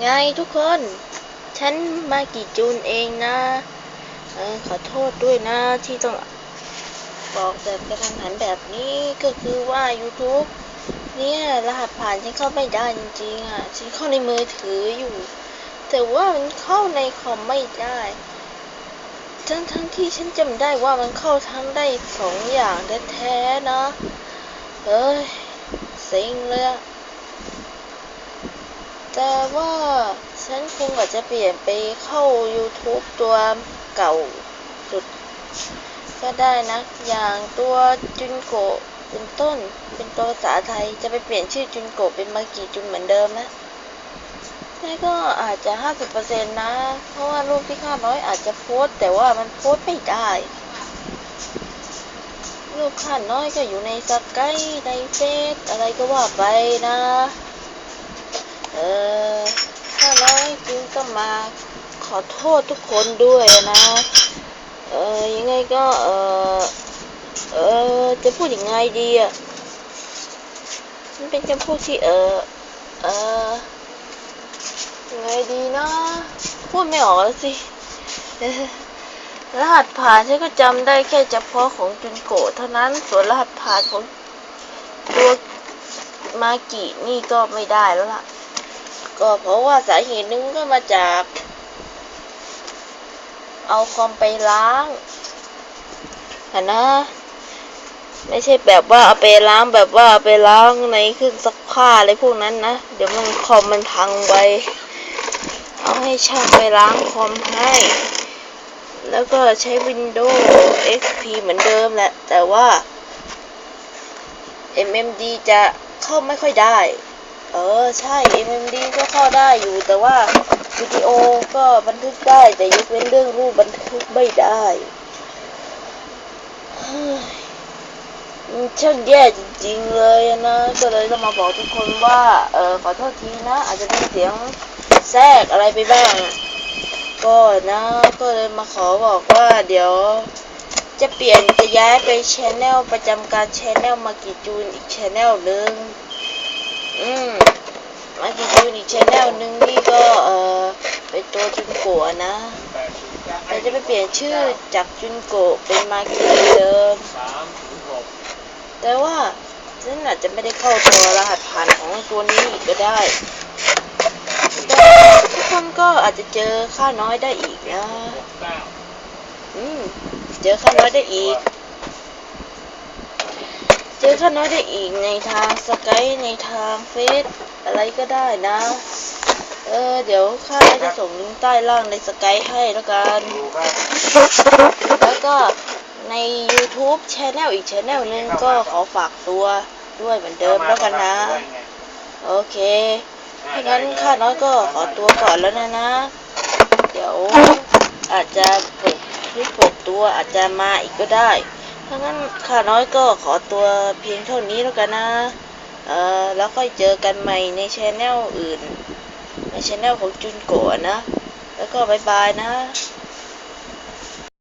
ไงทุกคน ฉันมากี่จูนเองนะออขอโทษด้วยนะที่ต้องบอกแบบกระทันหันแบบนี้ก็คือว่า YouTube เนี่ยรหัสผ่านฉันเข้าไม่ได้จริงๆอะฉันเข้าในมือถืออยู่ แต่ว่ามันเข้าในคอมไม่ได้ทั้งทั้งที่ฉันจำได้ว่ามันเข้าทั้งได้สองอย่างแท้ๆนะเอ้ยเซ็งเลยอะ แต่ว่าฉันคงอาจจะเปลี่ยนไปเข้า YouTube ตัวเก่าสุด ก็ได้นะอย่างตัวจุนโกะเป็นต้นเป็นตัวภาษาไทยจะไปเปลี่ยนชื่อจุนโกะเป็นมากิจุนเหมือนเดิมนะนี่ก็อาจจะ 50%นะ เพราะว่ารูปที่ข้าน้อยอาจจะโพสแต่ว่ามันโพสไม่ได้ลูกข้าน้อยก็อยู่ในสกายในเฟซอะไรก็ว่าไปนะ เออข้าน้อยจึงต้องมาขอโทษทุกคนด้วยนะ เออยังไงก็เออเออจะพูดยังไงดีอะมันเป็นคำพูดที่เออเออยังไงดีนะพูดไม่ออกแล้วสิรหัสผ่านฉันก็จำได้แค่เฉพาะของจุนโกะเท่านั้นส่วนรหัสผ่านของตัวมากินี่ก็ไม่ได้แล้วล่ะ ก็เพราะว่าสาเหตุหนึงก็มาจาก เอาคอมไปล้างอะนะ ไม่ใช่แบบว่าเอาไปล้างแบบว่าเอาไปล้างในเครื่องซักผ้าอะไรพวกนั้นนะ เดี๋ยวมันคอมมันพังไป เอาให้ช่างไปล้างคอมให้ แล้วก็ใช้ Windows XP เหมือนเดิมแหละ แต่ว่า MMD จะเข้าไม่ค่อยได้ ออใช่ MMD ก็เข้าได้อยู่แต่ว่าวิดีโอก็บันทึกได้แต่ยกเว้นเรื่องรูปบันทึกไม่ได้ช่างแย่จริงๆเลยนะก็เลยต้องมาบอกทุกคนว่าเออขอโทษทีนะ อาจจะมีเสียงแทรกอะไรไปบ้างก็นะก็เลยมาขอบอกว่าเดี๋ยวจะเปลี่ยนจะย้ายไปชแนลประจำการชแนลมากิจูนอีกชแนลหนึ่ง อืมมากิจูนอีกชแนลหนึ่งนี่ก็เออเป็นตัวจุนโกะนะแต่จะไปเปลี่ยนชื่อจากจุนโกะเป็นมากิเดิมสามศูนย์หกแต่ว่าฉันอาจจะไม่ได้เข้าตัวรหัสผ่านของตัวนี้อีกก็ได้แต่ทุกคนก็อาจจะเจอค่าน้อยได้อีกนะ อืม เจอข้าน้อยได้อีก เจอข้าน้อยได้อีกในทางสกายในทางเฟซอะไรก็ได้นะ เออ เดี๋ยวข้าจะส่งลิงก์ใต้ล่างในสกายให้แล้วกัน แล้วก็ใน YouTube Channel อีก Channel หนึงก็ขอฝากตัวด้วยเหมือนเดิมแล้วกันนะ โอเคถ้างั้นข้าน้อยก็ขอตัวก่อนแล้วนะนะ เดี๋ยวอาจจะเปิดคลิปเปิดตัวอาจจะมาอีกก็ได้ ถ้างั้นข้าน้อยก็ขอตัวเพียงเท่านี้แล้วกันนะ เออแล้วค่อยเจอกันใหม่ในชแนลอื่น ในชแนลของจุนโกะนะ แล้วก็บายบายนะ